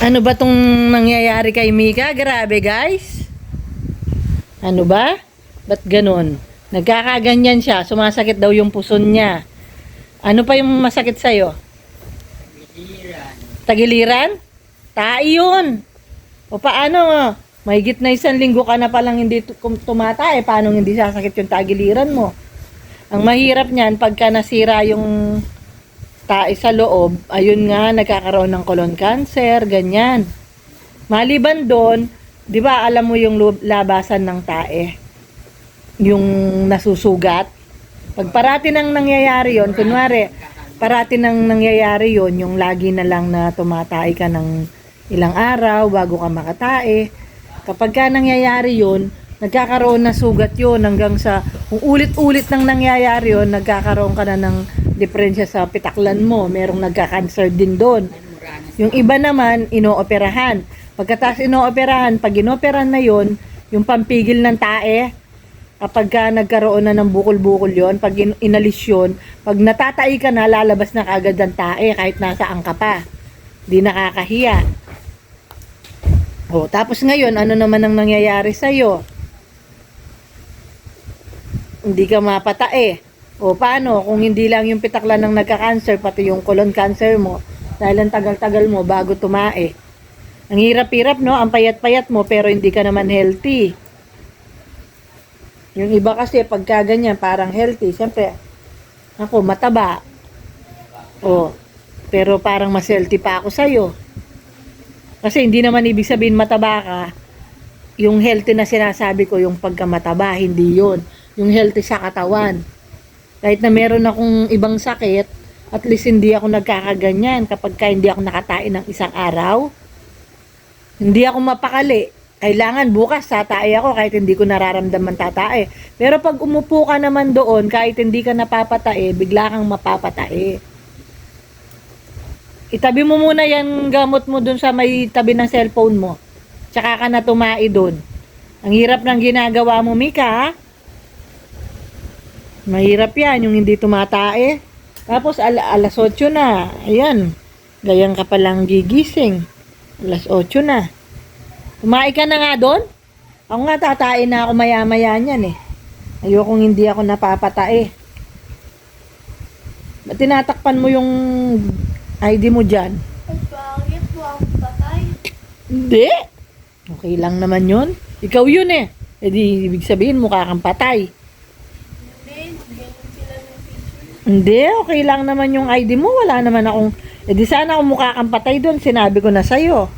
Ano ba tong nangyayari kay Mika? Grabe guys. Ano ba? Ba't ganun? Nagkakaganyan siya. Sumasakit daw yung puson niya. Ano pa yung masakit sa'yo? Tagiliran? Tai yun. O paano? Mahigit na isang linggo ka na palang hindi tumata eh. Paano hindi sasakit yung tagiliran mo? Ang mahirap niyan, pagka nasira yung tae sa loob, ayun nga, nagkakaroon ng colon cancer, ganyan. Maliban doon, di ba alam mo yung labasan ng tae? Yung nasusugat? Pag parati nang nangyayari yon kunwari, parati nang nangyayari yon yung lagi na lang na tumatay ka ng ilang araw bago ka makatae. Kapag ka nangyayari yon nagkakaroon na sugat yon hanggang sa kung ulit-ulit nang nangyayari yon nagkakaroon ka na ng diferensya sa pitaklan mo. Merong nagka-cancer din doon. Yung iba naman, inooperahan. Pagkatapos inooperahan, pag inoperahan na yon yung pampigil ng tae, kapag ka nagkaroon na ng bukol-bukol yon pag in- inalis yun, pag natatai ka na, lalabas na kagad ang tae kahit nasaan ka pa. Di nakakahiya. O, tapos ngayon, ano naman ang nangyayari sa'yo? Hindi ka mapatae. O, paano? Kung hindi lang yung pitaklan ng nagka-cancer, pati yung colon cancer mo, dahil ang tagal-tagal mo bago tumae. Ang hirap-hirap, no? Ang payat-payat mo, pero hindi ka naman healthy. Yung iba kasi, pagka ganyan, parang healthy. Siyempre, ako, mataba. O, pero parang mas healthy pa ako sa'yo. Kasi hindi naman ibig sabihin mataba ka. Yung healthy na sinasabi ko, yung pagkamataba, hindi yun. Yung healthy sa katawan. Kahit na meron akong ibang sakit, at least hindi ako nagkakaganyan kapag ka hindi ako nakatain ng isang araw. Hindi ako mapakali. Kailangan bukas tatae ako kahit hindi ko nararamdaman tatae. Pero pag umupo ka naman doon, kahit hindi ka napapatae, bigla kang mapapatae. Itabi mo muna yan gamot mo doon sa may tabi ng cellphone mo. Tsaka ka na tumai doon. Ang hirap ng ginagawa mo, Mika, ha? Mahirap yan, yung hindi tumatae. Tapos al alas 8 na. Ayan. Gayang ka palang gigising. Alas 8 na. Kumain ka na nga doon? Ako nga tatae na ako maya-maya niyan eh. Ayokong hindi ako napapatae. Ba't tinatakpan mo yung ID mo dyan? Bakit po ang patay? Hindi. Okay lang naman yun. Ikaw yun eh. E di, ibig sabihin mukha kang patay. Hindi, ganyan sila ng picture. Hindi, okay lang naman yung ID mo. Wala naman akong... E di sana kung mukha kang patay doon, sinabi ko na sa'yo.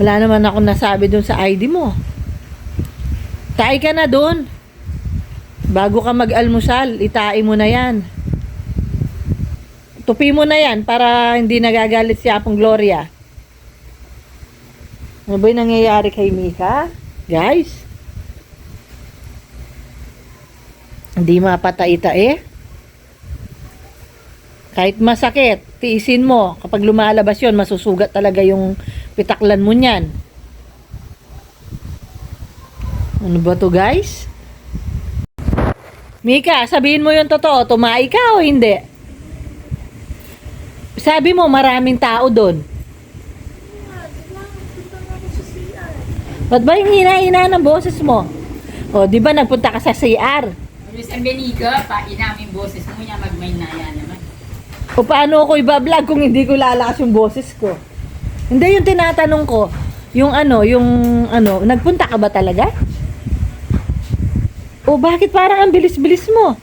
Wala naman akong nasabi doon sa ID mo. Tae ka na doon. Bago ka mag-almusal, itai mo na yan. Tupi mo na yan para hindi nagagalit si Apong Gloria. Ano ba yung nangyayari kay Mika? Guys? Hindi mapatay-tae? Kahit masakit, tiisin mo. Kapag lumalabas yon masusugat talaga yung pitaklan mo niyan. Ano ba to guys? Mika, sabihin mo yung totoo. Tumai ka o hindi? Sabi mo maraming tao doon. Ba't ba yung hina-hina ng boses mo? O, di ba nagpunta ka sa CR? Luis Ambenigo, pa inamin boses mo niya magmay na yan. O paano ako ibablog kung hindi ko lalakas yung boses ko? Hindi yung tinatanong ko, yung ano, yung ano, nagpunta ka ba talaga? O bakit parang ang bilis-bilis mo?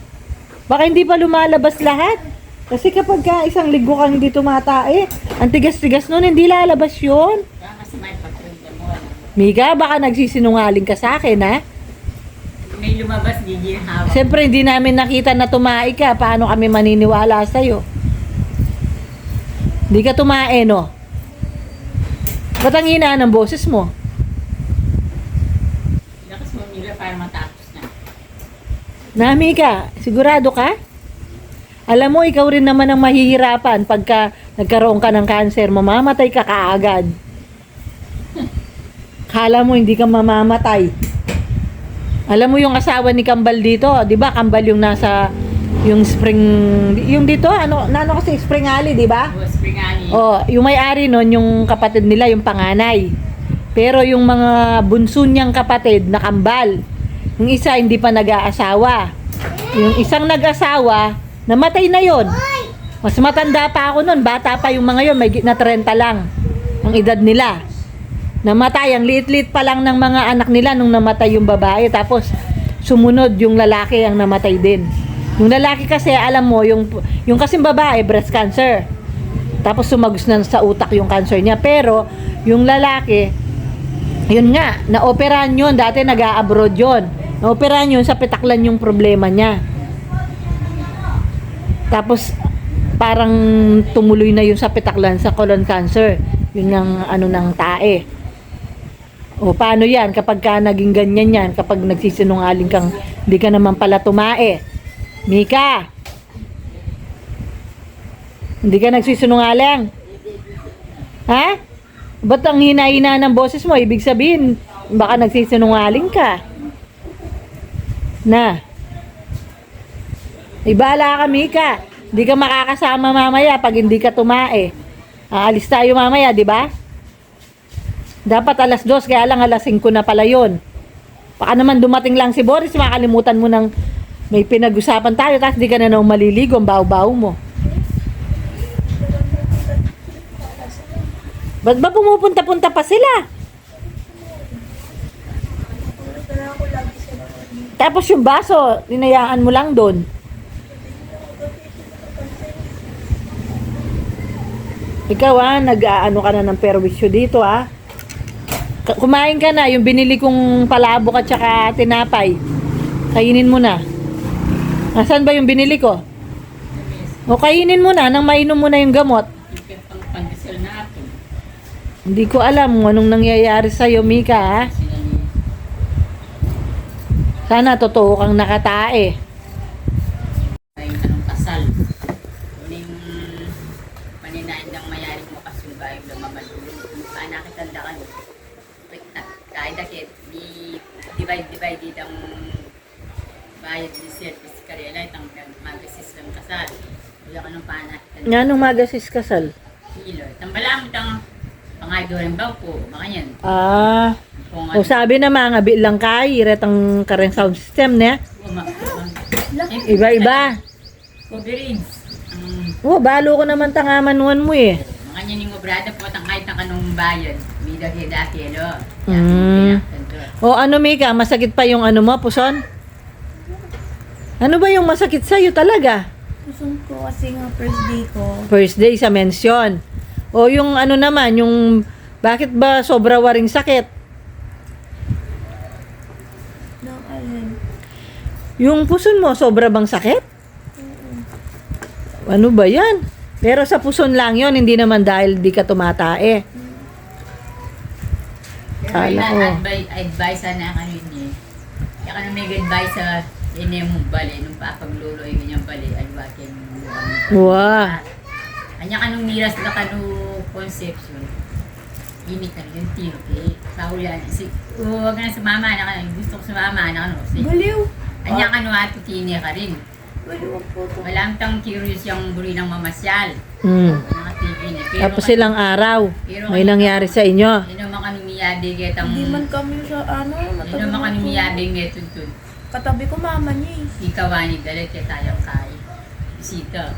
Baka hindi pa lumalabas lahat? Kasi kapag ka isang linggo kang hindi tumatae, ang tigas-tigas nun, hindi lalabas yun. Miga, baka nagsisinungaling ka sa akin, ha? May lumabas, hindi yung hawak. Siyempre, hindi namin nakita na tumae ka. Paano kami maniniwala sa'yo? Hindi ka tumae, no? Ba't ang hina ng boses mo? Lakas mo nila para matapos na. Nami ka, sigurado ka? Alam mo, ikaw rin naman ang mahihirapan pagka nagkaroon ka ng cancer, mamamatay ka kaagad. Kala mo hindi ka mamamatay. Alam mo yung asawa ni Kambal dito, 'di ba? Kambal yung nasa yung spring yung dito, ano, nano kasi spring alley, 'di ba? O, spring alley. Oh, yung may-ari nun, yung kapatid nila, yung panganay. Pero yung mga bunso niyang kapatid, nakambal. Yung isa, hindi pa nag-aasawa. Yung isang nag-asawa, namatay na yon. Mas matanda pa ako nun, bata pa yung mga yon, may na 30 lang ang edad nila. Namatay, ang liit-liit pa lang ng mga anak nila nung namatay yung babae. Tapos, sumunod yung lalaki ang namatay din. Yung lalaki kasi, alam mo, yung, yung kasing babae, breast cancer. Tapos sumagos na sa utak yung cancer niya. Pero, yung lalaki, yun nga, naoperahan yun. Dati nag-a-abroad yun. Naoperahan yun sa petaklan yung problema niya. Tapos, parang tumuloy na yung sa petaklan sa colon cancer. Yun ang ano ng tae. O paano yan kapag ka naging ganyan yan, kapag nagsisinungaling kang hindi ka naman pala tumae. Mika! Hindi ka nagsisinungaling? Ha? Ba't ang hina-hina ng boses mo? Ibig sabihin, baka nagsisinungaling ka. Na. Ibala ka, Mika. Hindi ka makakasama mamaya pag hindi ka tumae. Aalis tayo mamaya, di ba? Dapat alas dos, kaya lang alas 5 na pala yun. Baka naman dumating lang si Boris, makalimutan mo ng may pinag-usapan tayo, tapos di ka na nang maliligo, ang baw-baw mo. Ba't ba pumupunta-punta pa sila? Tapos yung baso, linayaan mo lang doon. Ikaw ah, nag-ano ka na ng perwisyo dito ah. Kumain ka na, yung binili kong palabok at saka tinapay. Kainin mo na. Nasaan ba yung binili ko? O kainin mo na, nang mainom mo na yung gamot. Hindi ko alam kung anong nangyayari sa'yo, Mika ha. Sana totoo kang nakatae. ay anong kasal. Yung paninain ng mayari mo kasulba yung lumamalulong. Mukha nakitanda ka. Kahit dakit, di divide divide dito ang bayad ni service karela itang magasis ng kasal. Wala ka nung panat. Nga nung magasis kasal. Kilo. Tambalang itang pangagawa ng bangko. Baka yan. Ah, Kung o sabi na mga bilang kay, iretang kareng sound system ne. Iba-iba. Coverage. Ang Oh, balo ko naman tangamanuan mo eh. mga niya yung obrada po tang kahit na kanong bayan. May daki-daki, ano? Mm. O ano Mika, masakit pa yung ano mo, puson? Ano ba yung masakit sa'yo talaga? Gusto ko kasi nga first day ko. First day sa mensyon. O yung ano naman, yung bakit ba sobra waring sakit? Nang alin. Yung puson mo, sobra bang sakit? Ano ba yan? Pero sa puson lang yon hindi naman dahil di ka tumatae. Kala Kala ko. Advice, advice na ano yun eh. Kaya ka may advice sa ine mong bali, nung papaglulo yung ganyang bali, adwakin mo. Wow. Kanya ka nung miras na kanu conception. Init na yung tino eh. Saulan. Si, oh, wag na sumama na ka. Gusto ko sumama na ano. Si, Baliw. kanya ka nung ato kini ka rin. Walang curious yung buri ng mamasyal. Mm. Mga TV niya. Pero Tapos silang araw, may nangyari sa inyo. Hindi naman ka numiyade getang... Hindi man kami sa ano, Hindi naman ka numiyade getun Katabi ko mama niya eh. Ikawani dalit kaya tayong kay. Bisita.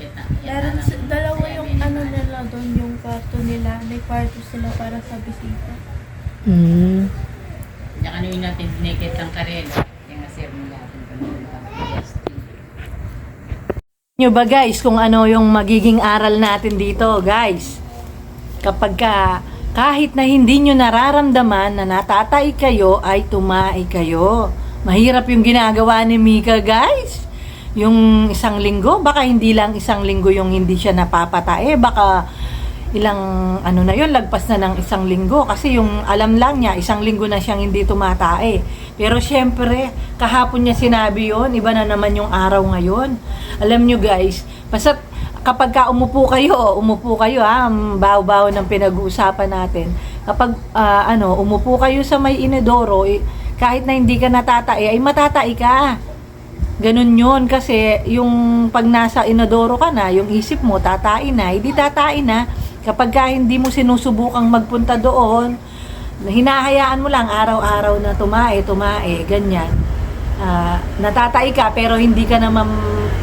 Kita. Meron sa, dalawa yung ano nila doon, yung kwarto nila. May kwarto sila para sa bisita. Mm. Kanya ka nung natin naked ang karela. Kaya nga sir mo natin kung ano ang PST. Nyo ba guys kung ano yung magiging aral natin dito guys? Kapag ka, kahit na hindi nyo nararamdaman na natatay kayo ay tumai kayo. Mahirap yung ginagawa ni Mika guys. Yung isang linggo, baka hindi lang isang linggo yung hindi siya napapatae. Baka ilang ano na yun, lagpas na ng isang linggo. Kasi yung alam lang niya, isang linggo na siyang hindi tumatae. Pero syempre, kahapon niya sinabi yon iba na naman yung araw ngayon. Alam nyo guys, basta kapag ka umupo kayo, umupo kayo ha, baw-baw ng pinag-uusapan natin. Kapag ah, ano, umupo kayo sa may inedoro, eh, kahit na hindi ka natatae, ay matatae ka. Ganun yun kasi yung pag nasa inodoro ka na, yung isip mo tatain na, hindi tatain na. Kapag ka hindi mo sinusubukang magpunta doon, hinahayaan mo lang araw-araw na tumae, tumae, ganyan. Ah, natatai ka pero hindi ka naman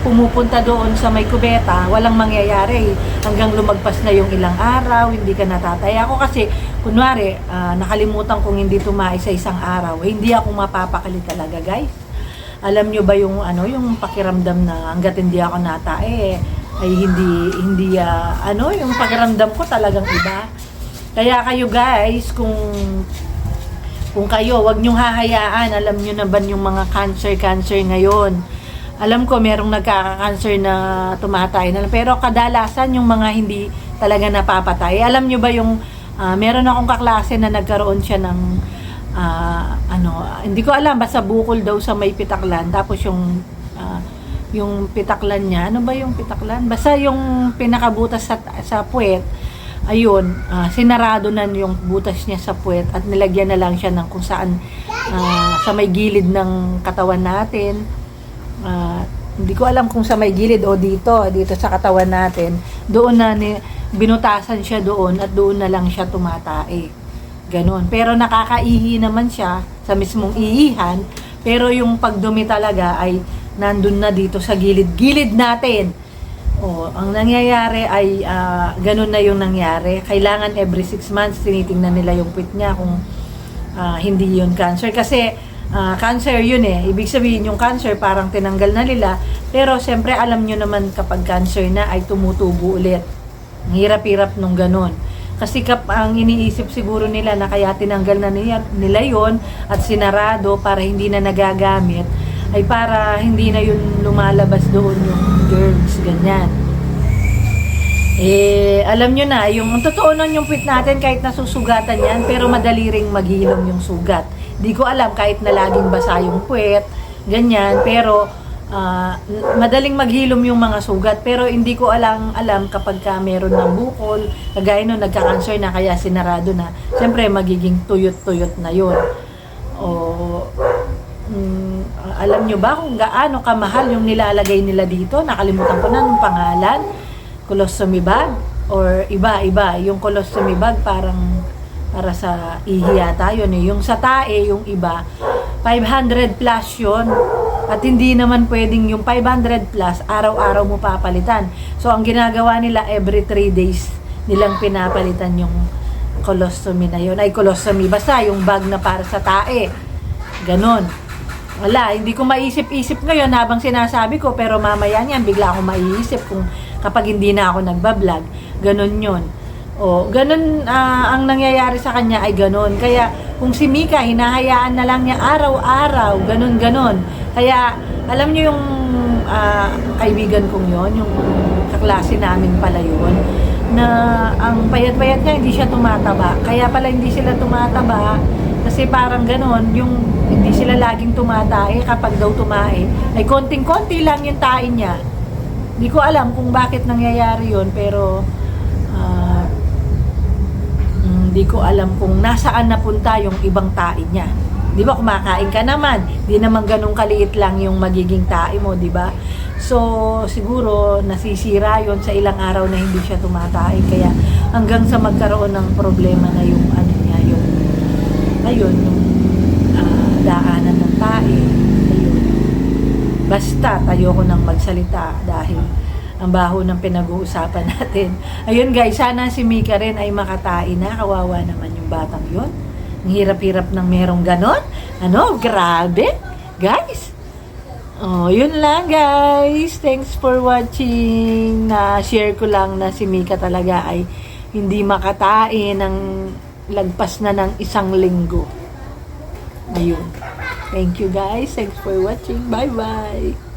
pumupunta doon sa may kubeta, walang mangyayari. Hanggang lumagpas na yung ilang araw, hindi ka natatay. Ako kasi, kunwari, ah, nakalimutan kong hindi tumae sa isang araw, hindi ako mapapakali talaga, guys. Alam nyo ba yung ano, yung pakiramdam na hanggat hindi ako natae, ay hindi hindi ah, ano, yung pakiramdam ko talagang iba. Kaya kayo guys, kung kung kayo, wag niyong hahayaan. Alam niyo na ba yung mga cancer-cancer ngayon? Alam ko, merong nagkaka-cancer na tumatay na. Pero kadalasan, yung mga hindi talaga napapatay. Alam niyo ba yung, ah, meron akong kaklase na nagkaroon siya ng, ah, ano, hindi ko alam, basta bukol daw sa may pitaklan. Tapos yung, ah, yung pitaklan niya, ano ba yung pitaklan? Basta yung pinakabutas sa, sa puwet, ayun, ah, sinarado na yung butas niya sa puwet at nilagyan na lang siya ng kung saan ah, sa may gilid ng katawan natin. Ah, hindi ko alam kung sa may gilid o dito, dito sa katawan natin. Doon na ni, binutasan siya doon at doon na lang siya tumatae. Ganon. Pero nakakaihi naman siya sa mismong iihan. Pero yung pagdumi talaga ay nandun na dito sa gilid-gilid natin. Oh, ang nangyayari ay ah, ganun na yung nangyari. Kailangan every six months tinitingnan nila yung puwit niya kung ah, hindi yun cancer. Kasi ah, cancer yun eh. Ibig sabihin yung cancer parang tinanggal na nila. Pero siyempre alam nyo naman kapag cancer na ay tumutubo ulit. Ang hirap-hirap nung ganun. Kasi kap ang iniisip siguro nila na kaya tinanggal na nila, nila yon at sinarado para hindi na nagagamit ay para hindi na yun lumalabas doon yung germs, ganyan. Eh, alam nyo na, yung totoo nun yung puwit natin kahit nasusugatan yan, pero madali ring maghilom yung sugat. Di ko alam kahit na laging basa yung puwet, ganyan, pero ah, madaling maghilom yung mga sugat. Pero hindi ko alam, alam kapag ka meron ng bukol, kagaya nung nagka-cancer na kaya sinarado na, siyempre magiging tuyot-tuyot na yun. O, mm, alam nyo ba kung gaano kamahal yung nilalagay nila dito? Nakalimutan ko na nung pangalan colostomy bag or iba-iba. Yung colostomy bag parang para sa ihi yata yun eh. Yung sa tae, yung iba, 500 plus yun. At hindi naman pwedeng yung 500 plus, araw-araw mo papalitan. So, ang ginagawa nila every 3 days nilang pinapalitan yung colostomy na yun. Ay, colostomy. Basta yung bag na para sa tae. Ganon. Wala, hindi ko maisip-isip ngayon habang sinasabi ko, pero mamaya niyan, bigla akong maiisip kung kapag hindi na ako nagbablog. Ganon yun. O, ganon ah, ang nangyayari sa kanya ay ganon. Kaya kung si Mika, hinahayaan na lang niya araw-araw, ganon-ganon. Kaya alam niyo yung ah, kaibigan kong yon yung kaklase namin pala yun, na ang payat-payat niya, hindi siya tumataba. Kaya pala hindi sila tumataba, kasi parang ganon, yung hindi sila laging tumatae kapag daw tumae, ay konting-konti lang yung tae niya. Hindi ko alam kung bakit nangyayari yon pero hindi ko alam kung nasaan napunta yung ibang tae niya. Di ba kumakain ka naman, di naman ganun kaliit lang yung magiging tae mo, di ba? So, siguro nasisira yon sa ilang araw na hindi siya tumatay. Kaya hanggang sa magkaroon ng problema na yung ano niya, yung ayun, yung ah, daanan ng tae. Ayun. Basta ayoko nang magsalita dahil ang baho ng pinag-uusapan natin. Ayun guys, sana si Mika rin ay makatain na. Kawawa naman yung batang yon. Ang hirap-hirap ng merong ganon. Ano, grabe. Guys, Oh, yun lang guys. Thanks for watching. Na-share ko lang na si Mika talaga ay hindi makatain ng lagpas na ng isang linggo. Ayun. Thank you guys. Thanks for watching. Bye-bye.